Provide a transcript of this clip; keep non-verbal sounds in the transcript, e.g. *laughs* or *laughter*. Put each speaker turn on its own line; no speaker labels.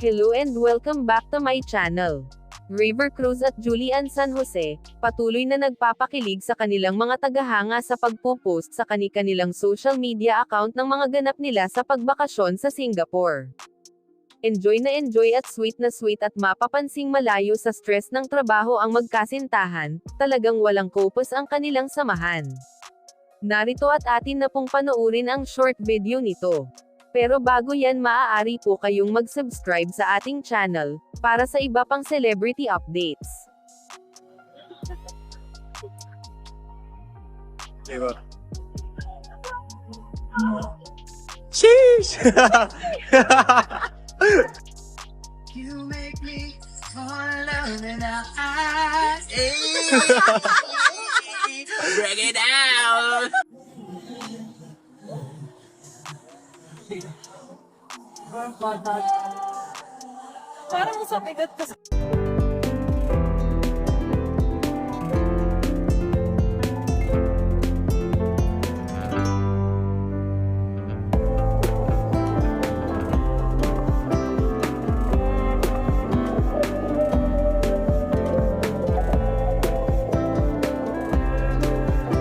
Hello and welcome back to my channel. River Cruz at Julian San Jose, patuloy na nagpapakilig sa kanilang mga tagahanga sa pagpo-post sa kani-kanilang social media account ng mga ganap nila sa pagbakasyon sa Singapore. Enjoy na enjoy at sweet na sweet at mapapansing malayo sa stress ng trabaho ang magkasintahan, talagang walang kopos ang kanilang samahan. Narito at atin na pong panoorin ang short video nito. Pero bago yan maaari po kayong mag-subscribe sa ating channel, para sa iba pang celebrity updates.
Diba? Sheesh! *laughs*
You make me fall in love in our eyes. Break it down.
Parang sa bigat kasi.